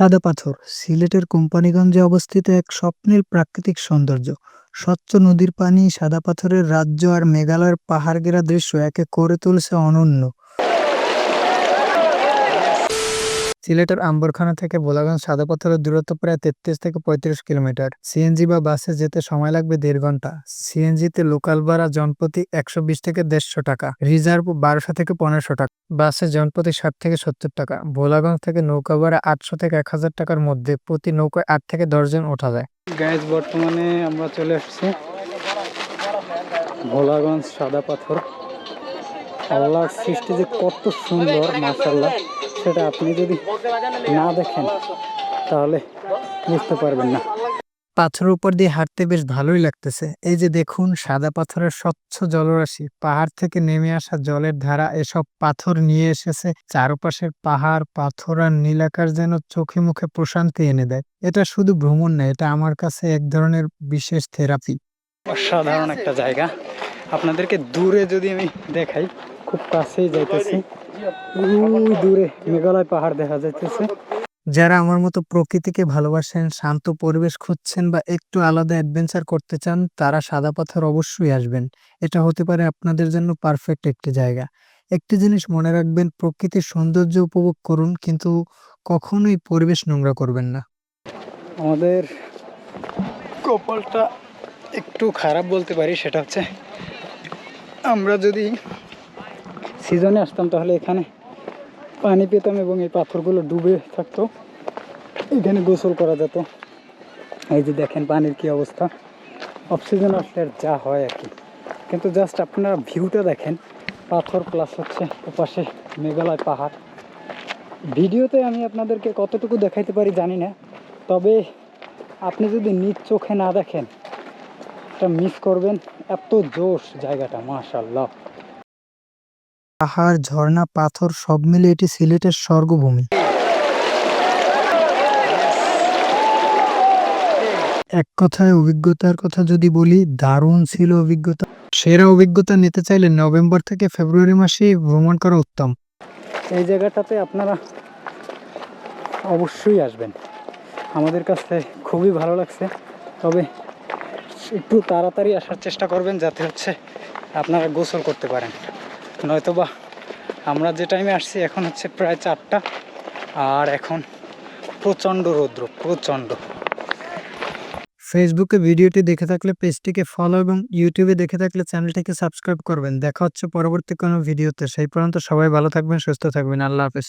সাদা পাথর। সিলেটের কোম্পানিগঞ্জে অবস্থিত এক স্বপ্নের প্রাকৃতিক সৌন্দর্য। স্বচ্ছ নদীর পানি, সাদা পাথরের রাজ্য আর মেঘালয়ের পাহাড় ঘেরা দৃশ্য একে করে তুলছে অনন্য। সিলেটের আম্বরখানা থেকে ভোলাগঞ্জ সাদা পাথরের দূরত্ব প্রায় তেত্রিশ থেকে পঁয়ত্রিশ কিলোমিটার। সিএনজি বা বাসে যেতে সময় লাগবে দেড় ঘণ্টা। সিএনজিতে লোকাল ভাড়া জনপ্রতি একশো বিশ থেকে দেড়শো টাকা। রিজার্ভ বারোশো থেকে পনেরোশো টাকা। বাসে জনপ্রতি ষাট থেকে সত্তর টাকা। ভোলাগঞ্জ থেকে নৌকা ভাড়া আটশো থেকে এক হাজার টাকার মধ্যে প্রতি নৌকায় আট থেকে দশজন ওঠা যায়। গ্যাস বর্তমানে আমরা চলে আসছি ভোলাগঞ্জ সাদা পাথর। আল্লাহর সৃষ্টি যে কত সুন্দর মাশাল্লাহ সেটা আপনি যদি না দেখেন তাহলে বুঝতে পারবেন না। পাথরের উপর দিয়ে হাঁটতে বেশ ভালোই লাগতেছে। এই যে দেখুন সাদা পাথরের স্বচ্ছ জলরাশি পাহাড় থেকে নেমে আসা জলের ধারা এসব পাথর নিয়ে এসেছে। চারপাশের পাহাড় পাথর আর নীলাকাশ যেন চোখে মুখে প্রশান্তি এনে দেয়। এটা শুধু ভ্রমণ না এটা আমার কাছে এক ধরনের বিশেষ থেরাপি। অসাধারণ একটা জায়গা। আপনাদেরকে দূরে যদি আমি দেখাই খুব কাছেই যাইতেছি। ওই দূরে মেঘালয় পাহাড় দেখা যাইতেছে। যারা আমার মতো প্রকৃতিকে ভালোবাসেন শান্ত পরিবেশ খুঁজছেন বা একটু আলাদা অ্যাডভেঞ্চার করতে চান তারা সাদা পাথর অবশ্যই আসবেন। এটা হতে পারে আপনাদের জন্য পারফেক্ট একটি জায়গা। একটি জিনিস মনে রাখবেন প্রকৃতির সৌন্দর্য উপভোগ করুন কিন্তু কখনোই পরিবেশ নোংরা করবেন না। আমাদের কপালটা একটু খারাপ বলতে পারি সেটা হচ্ছে আমরা যদি সিজনে আসতাম তাহলে এখানে পানি পেতাম এবং এই পাথরগুলো ডুবে থাকতো। এখানে গোসল করা যেত। এই যে দেখেন পানির কি অবস্থা। অফ সিজন আসলে যা হয় আর কি। কিন্তু জাস্ট আপনারা ভিউটা দেখেন, পাথর প্লাস হচ্ছে ওপাশে মেঘালয় পাহাড়। ভিডিওতে আমি আপনাদেরকে কতটুকু দেখাইতে পারি জানি না। তবে আপনি যদি নিজ চোখে না দেখেন এটা মিস করবেন। এত জোশ জায়গাটা মাশাল্লাহ পাহাড়, ঝর্ণা, পাথর, সব মিলে এটি সিলেটের স্বর্গভূমি। এক কথায় অভিজ্ঞতার কথা যদি বলি, দারুণ ছিল অভিজ্ঞতা। সেরা অভিজ্ঞতা নিতে চাইলে নভেম্বর থেকে ফেব্রুয়ারি মাসে ভ্রমণ করা উত্তম। এই জায়গাটাতে আপনারা অবশ্যই আসবেন। আমাদের কাছে খুবই ভালো লাগছে। তবে একটু তাড়াতাড়ি আসার চেষ্টা করবেন যাতে হচ্ছে আপনারা গোসল করতে পারেন। নয়তোবা আমরা যে টাইমে আসছি, এখন হচ্ছে প্রায় চারটা। আর এখন প্রচণ্ড রৌদ্র, প্রচণ্ড। ফেসবুকে ভিডিওটি দেখে থাকলে পেজটিকে ফলো এবং ইউটিউবে দেখে থাকলে চ্যানেলটিকে সাবস্ক্রাইব করবেন। দেখা হচ্ছে পরবর্তী কোনো ভিডিওতে সেই পর্যন্ত সবাই ভালো থাকবেন, সুস্থ থাকবেন। আল্লাহ হাফেজ।